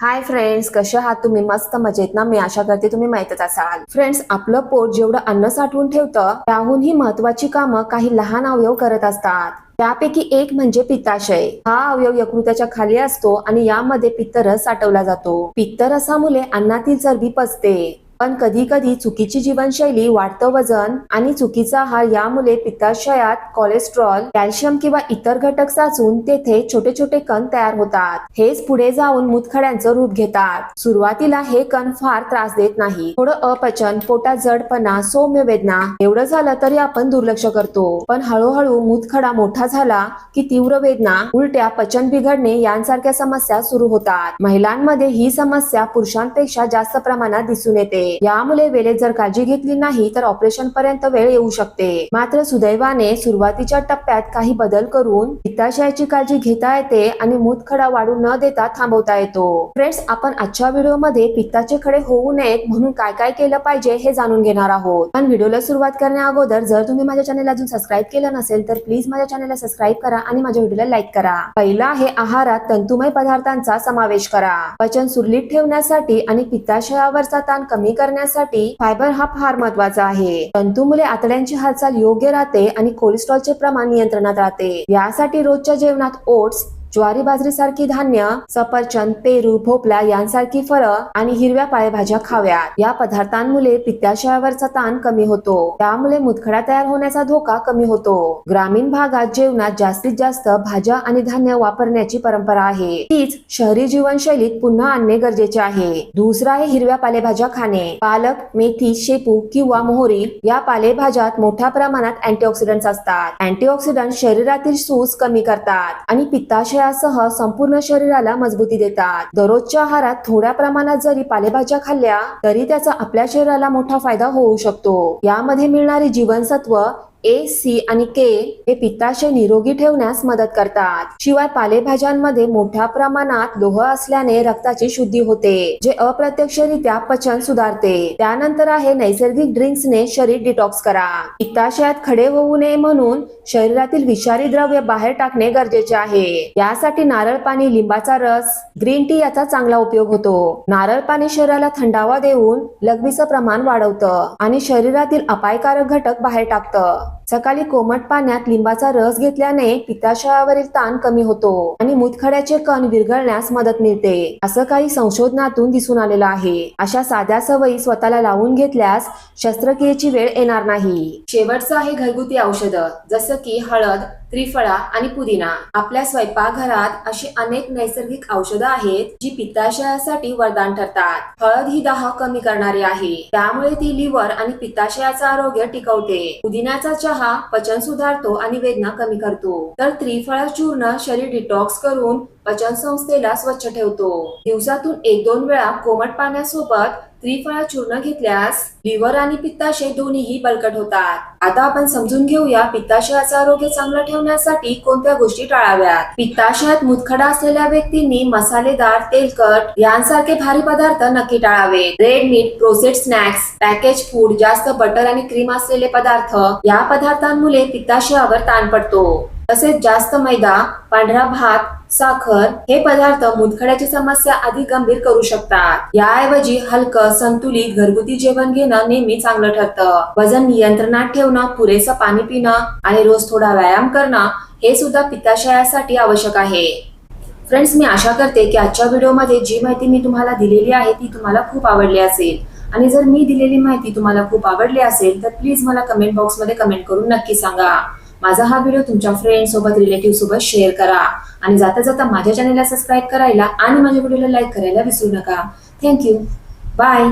Hi friends कसे आहात तुम्ही? मस्त मजेत ना? मी आशा करते तुम्ही माहितच असाल. फ्रेंड्स आपलं पोट जेवढं अन्न साठवून ठेवतं त्याहूनही महत्वाची कामं काही लहान अवयव करत असतात. त्यापैकी एक म्हणजे पित्ताशय. हा अवयव यकृताच्या खाली असतो आणि यामध्ये पित्तरस साठवला जातो. पित्तरसामुळे अन्नातील चरबी पचते. पण कधी कधी चुकीची जीवनशैली वाढतं वजन आणि चुकीचा आहार यामुळे पित्ताशयात कोलेस्ट्रॉल कॅल्शियम किंवा इतर घटक साचून तेथे छोटे छोटे कण तयार होतात. हेच पुढे जाऊन मुतखड्यांचं रूप घेतात. सुरुवातीला हे कण फार त्रास देत नाही थोडं अपचन पोटात जडपणा सौम्य वेदना एवढं झालं तरी आपण दुर्लक्ष करतो. पण हळूहळू मुतखडा मोठा झाला की तीव्र वेदना उलट्या पचन बिघडणे यांसारख्या समस्या सुरू होतात. महिलांमध्ये ही समस्या पुरुषांपेक्षा जास्त प्रमाणात दिसून येते. यामुळे वेळेत जर काळजी घेतली नाही तर ऑपरेशन पर्यंत वेळ येऊ शकते. मात्र सुदैवाने सुरुवातीच्या टप्प्यात काही बदल करून पित्ताशयाची काळजी घेता येते आणि मूतखडा वाढू न देता थांबवता येतो. फ्रेंड्स आपण आजच्या व्हिडिओमध्ये पित्ताचे खडे होऊ नयेत म्हणून काय काय केलं पाहिजे हे जाणून घेणार आहोत. पण व्हिडिओला सुरुवात करण्या अगोदर जर तुम्ही माझ्या चॅनल अजून सबस्क्राईब केलं नसेल तर प्लीज माझ्या चॅनलला सबस्क्राईब करा आणि माझ्या व्हिडिओला लाईक करा. पहिला आहे आहारात तंतुमय पदार्थांचा समावेश करा. पचन सुरळीत ठेवण्यासाठी आणि पित्ताशयावरचा ताण कमी करण्यासाठी फायबर हा फार महत्त्वाचा आहे. तंतुमुळे आतड्यांची हालचाल योग्य राहते आणि कोलेस्ट्रॉलचे प्रमाण नियंत्रणात राहते. यासाठी रोजच्या जेवणात ओट्स ज्वारी बाजरीसारखी धान्य सफरचंद पेरू भोपळा यांसारखी फळं आणि हिरव्या पालेभाज्या खाव्यात. या पदार्थांमुळे पित्ताशयावरचा ताण कमी होतो. त्यामुळे मुतखडा तयार होण्याचा धोका कमी होतो. ग्रामीण भागात जेवणात जास्तीत जास्त भाज्या आणि धान्य वापरण्याची परंपरा आहे. तीच शहरी जीवनशैलीत पुन्हा आणणे गरजेचे आहे. दुसरा आहे हिरव्या पालेभाज्या खाणे. पालक मेथी शेपू किंवा मोहरी या पालेभाज्यात मोठ्या प्रमाणात अँटीऑक्सिडंट असतात. अँटीऑक्सिडंट शरीरातील सूज कमी करतात आणि पित्ताशया पित्ताशयासह संपूर्ण शरीराला मजबूती देतात. दररोजच्या आहारात थोड्या प्रमाणात जरी पालेभाज्या खाल्ल्या तरी त्याचा आपल्या शरीराला मोठा फायदा होऊ शकतो. यामध्ये मिळणारी जीवनसत्व ए सी आणि के हे पित्ताशय निरोगी ठेवण्यास मदत करतात. शिवाय पालेभाज्यांमध्ये मोठ्या प्रमाणात लोह असल्याने रक्ताची शुद्धी होते जे अप्रत्यक्षरित्या पचन सुधारते. त्यानंतर आहे नैसर्गिक ड्रिंक्सने शरीर डिटॉक्स करा. पित्ताशयात खडे होऊ नये म्हणून शरीरातील विषारी द्रव्य बाहेर टाकणे गरजेचे आहे. यासाठी नारळ पाणी लिंबाचा रस ग्रीन टी याचा चांगला उपयोग होतो. नारळ पाणी शरीराला थंडावा देऊन लघवीचं प्रमाण वाढवतं आणि शरीरातील अपायकारक घटक बाहेर टाकतं. सकाळी कोमट पाण्यात लिंबाचा रस घेतल्याने पित्ताशयावरील ताण कमी होतो आणि मुतखड्याचे कण विरघळण्यास मदत मिळते. असं काही संशोधनातून दिसून आलेलं आहे. अशा साध्या सवयी स्वतःला लावून घेतल्यास शस्त्रक्रियेची वेळ येणार नाही. शेवटचं आहे घरगुती औषधं जसं की हळद त्रिफळा आणि पुदिना. आपल्या स्वयंपाकघरात अशी अनेक नैसर्गिक औषधं आहेत जी पित्ताशयासाठी वरदान ठरतात. हळद ही दाह कमी करणारी आहे. त्यामुळे ती लिव्हर आणि पित्ताशयाचं आरोग्य टिकवते. पुदिन्याचा चहा पचन सुधारतो आणि वेदना कमी करतो. तर त्रिफळा चूर्ण शरीर डिटॉक्स करून पचन संस्थेला स्वच्छ ठेवतो. दिवसातून एक दोन वेळा कोमट पाण्यासोबत त्रिफळा चूर्ण घेतल्यास लिव्हर आणि पित्ताशय दोन्हीही बळकट होतात. आता आपण समजून घेऊया पित्ताशयाचं आरोग्य चांगलं ठेवण्यासाठी कोणत्या गोष्टी टाळाव्यात? पित्ताशयात मुतखडा असलेल्या व्यक्तींनी मसालेदार तेलकट यांसारखे भारी पदार्थ नक्की टाळावे red meat processed snacks package food जास्त बटर आणि क्रीम असलेले पदार्थ या पदार्थांमुळे पित्ताशयावर ताण पडतो. तसेच जास्त मैदा पांढरा भात साखर हे पदार्थ मुतखड्याची समस्या अधिक गंभीर करू शकतात. याऐवजी हलकं संतुलित घरगुती जेवण घेणं नेहमी चांगलं ठरतं. वजन नियंत्रणात ठेवणं पुरेसं पाणी पिणं आणि रोज थोडा व्यायाम करणं हे सुद्धा पित्ताशयासाठी आवश्यक आहे. फ्रेंड्स मी आशा करते की आजच्या व्हिडिओमध्ये जी माहिती मी तुम्हाला दिलेली आहे ती तुम्हाला खूप आवडली असेल. आणि जर मी दिलेली माहिती तुम्हाला खूप आवडली असेल तर प्लीज मला कमेंट बॉक्समध्ये कमेंट करून नक्की सांगा. माझा हा व्हिडिओ तुमच्या फ्रेंड सोबत रिलेटिव्ह सोबत शेअर करा. आणि जाता जाता माझ्या चॅनलला सबस्क्राईब करायला आणि माझ्या व्हिडिओला लाईक करायला विसरू नका. Thank you bye